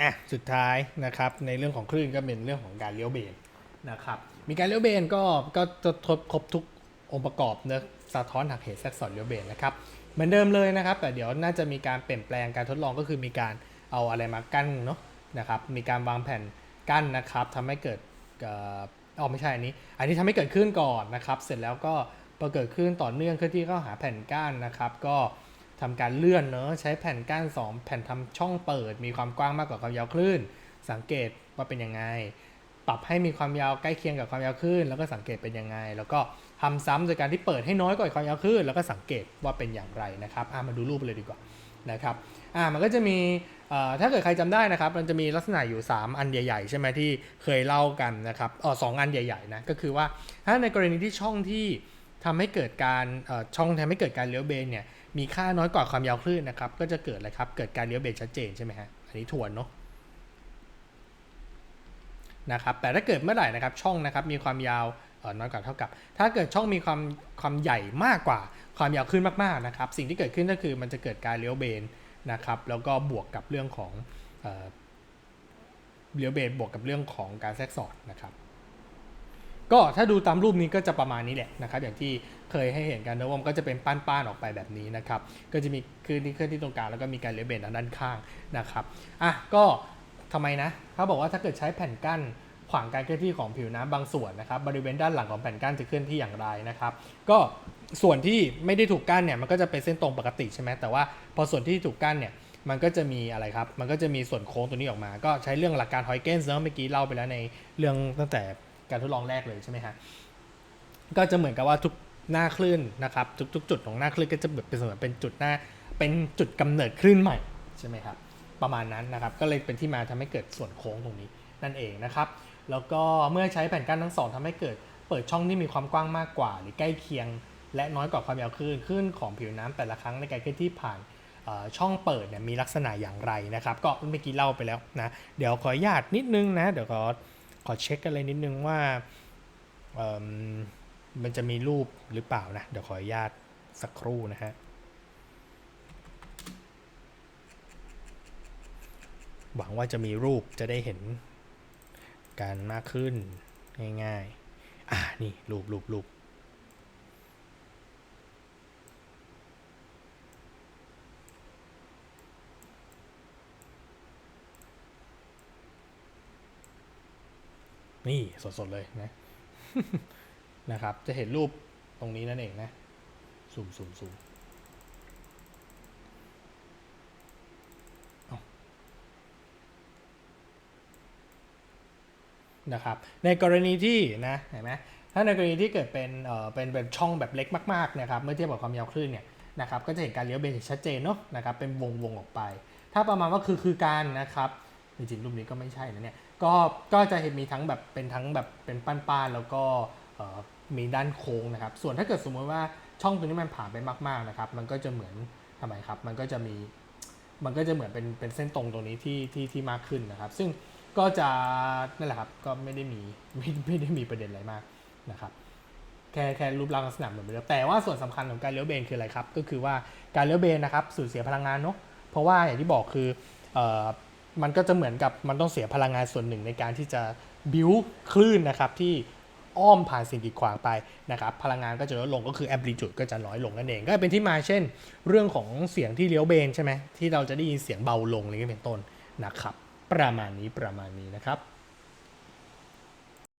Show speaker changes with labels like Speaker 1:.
Speaker 1: อะสุดท้ายนะครับในเรื่องของคลื่นก็เป็นเรื่องของการเลี้ยวเบนนะครับมีการเลี้ยวเบนก็ก็จะทบครบทุกองค์ประกอบเนอะสะท้อนหักเหแทรกซอนเลี้ยวเบนนะครับเหมือนเดิมเลยนะครับ แต่เดี๋ยวน่าจะมีการเปลี่ยนแปลงการทดลองก็คือมีการเอาอะไรมากั้นเนาะนะครับมีการวางแผ่นกั้นนะครับทำให้เกิดเอ่ออ๋อไม่ใช่อันนี้ อันนี้ทำให้เกิดขึ้นก่อนนะครับ เสร็จแล้วก็พอเกิดขึ้นต่อเนื่องเคลื่อนที่เข้าหาแผ่นกั้นนะครับ ก็ ทำการเลื่อนเนอะใช้แผ่นกั้นสองแผ่นทำช่องเปิด มีความกว้างมากกว่าความยาวคลื่น สังเกตว่าเป็นยังไง ปรับให้มีความยาวใกล้เคียงกับความยาวคลื่น แล้วก็สังเกตเป็นยังไง แล้วก็ทำซ้ำโดยการที่เปิดให้น้อยกว่าความยาวคลื่น แล้วก็สังเกตว่าเป็นอย่างไรนะครับมาดูรูปเลยดีกว่านะครับอะมันก็จะมีถ้าเกิดใครจำได้นะครับ มันจะมีลักษณะอยู่ 3 อันใหญ่ๆ ใช่ไหมที่เคยเล่ากันนะครับอ๋อสองอันใหญ่ๆนะก็คือว่าถ้าในกรณีที่ช่องที่ทำให้เกิดการช่องทำให้เกิดการเลี้ยวเบนเนี่ย มีค่าน้อยกว่าความยาวคลื่นนะครับ ก็จะเกิดอะไรครับ เกิดการเลี้ยวเบนชัดเจนใช่ไหมฮะ อันนี้ทวนเนาะนะครับ แต่ถ้าเกิดเมื่อไหร่นะครับ ช่องนะครับมีความยาวน้อยกว่าเท่ากับ ถ้าเกิดช่องมีความความใหญ่มากกว่าความยาวขึ้นมากๆนะครับ สิ่งที่เกิดขึ้นก็คือมันจะเกิดการเลี้ยวเบนนะครับ แล้วก็บวกกับเรื่องของเอเลี้ยวเบนบวกกับเรื่องของการแทรกซ้อนนะครับ ก็ถ้าดูตามรูปนี้ก็จะประมาณนี้แหละนะครับอย่างที่เคยให้เห็นกันนะว่ามันก็จะเป็นป้านๆออกไปแบบนี้นะครับก็จะมีคลื่นที่เคลื่อนที่ตรงกลางแล้วก็มีการเลี้ยเบนด้านข้างนะครับอะก็ทำไมนะเขาบอกว่าถ้าเกิดใช้แผ่นกั้นขวางการเคลื่อนที่ของผิวน้ำบางส่วนนะครับบริเวณด้านหลังของแผ่นกั้นจะเคลื่อนที่อย่างไรนะครับ ก็ส่วนที่ไม่ได้ถูกกั้นเนี่ยมันก็จะเป็นเส้นตรงปกติใช่ไหมแต่ว่าพอส่วนที่ถูกกั้นเนี่ยมันก็จะมีอะไรครับ มันก็จะมีส่วนโค้งตัวนี้ออกมา ก็ใช้เรื่องหลักการฮอยเกนส์เนอะเมื่อกี้เล่าไปแล้วในเรื่องตั้งแต่ การทดลองแรกเลยใช่ไหมฮะก็จะเหมือนกับว่าทุกหน้าคลื่นนะครับ ทุกๆ จุดของหน้าคลื่นก็จะเป็นเสมือนเป็นจุดหน้าเป็นจุดกำเนิดคลื่นใหม่ใช่ไหมครับประมาณนั้นนะครับ ก็เลยเป็นที่มาทำให้เกิดส่วนโค้งตรงนี้นั่นเองนะครับ แล้วก็เมื่อใช้แผ่นกั้นทั้งสองทำให้เกิดเปิดช่องที่มีความกว้างมากกว่า หรือใกล้เคียง และน้อยกว่าความยาวคลื่นคลื่นของผิวน้ำแต่ละครั้งในการเคลื่อนที่ผ่านช่องเปิดเนี่ยมีลักษณะอย่างไรนะครับ ก็เมื่อกี้เล่าไปแล้วนะ เดี๋ยวขออนุญาตนิดนึงนะ เดี๋ยวขอ ขอเช็คอะไรนิดนึงว่ามมันจะมีรูปหรือเปล่านะ เดี๋ยวขออนุญาตสักครู่นะฮะ หวังว่าจะมีรูปจะได้เห็นการมากขึ้นง่ายๆ อ่านี่รูปรูปรูป นี่สดๆเลยนะนะครับ จะเห็นรูปตรงนี้นั่นเองนะซูมซูมซูมนะครับในกรณีที่นะเห็นไหมถ้าในกรณีที่เกิดเป็นเอ่อเป็นเป็นช่องแบบเล็กมากๆนะครับเมื่อเทียบกับความยาวคลื่นเนี่ยนะครับก็จะเห็นการเลี้ยวเบนชัดเจนเนาะนะครับเป็นวงวงออกไป ถ้าประมาณว่าคือคือการนะครับจริงๆรูปนี้ก็ไม่ใช่นะเนี่ย ก็ก็จะเห็นมีทั้งแบบเป็นทั้งแบบเป็นป้านๆแล้วก็มีด้านโค้งนะครับ ส่วนถ้าเกิดสมมติว่าช่องตรงนี้มันผ่านไปมากๆนะครับ มันก็จะเหมือนทำไมครับ มันก็จะมีมันก็จะเหมือนเป็นเป็นเส้นตรงตรงนี้ที่ที่ที่มากขึ้นนะครับ ซึ่งก็จะนั่นแหละครับก็ไม่ได้มีไม่ไม่ได้มีประเด็นอะไรมากนะครับแค่แค่รูปร่างลักษณะเหมือนเดิมแต่ว่าส่วนสำคัญของการเลี้ยวเบนคืออะไรครับ ก็คือว่าการเลี้ยวเบนนะครับสูญเสียพลังงานเนาะเพราะว่าอย่างที่บอกคืออ มันก็จะเหมือนกับมันต้องเสียพลังงานส่วนหนึ่งในการที่จะบิวคลื่นนะครับที่อ้อมผ่านสิ่งกีดขวางไปนะครับพลังงานก็จะลดลงก็คือแอมพลิจูดก็จะน้อยลงนั่นเองก็เป็นที่มาเช่น เรื่องของเสียงที่เลี้ยวเบนใช่ไหมที่เราจะได้ยินเสียงเบาลงอะไรเงี้ยเป็นต้นนะครับ ประมาณนี้ประมาณนี้นะครับ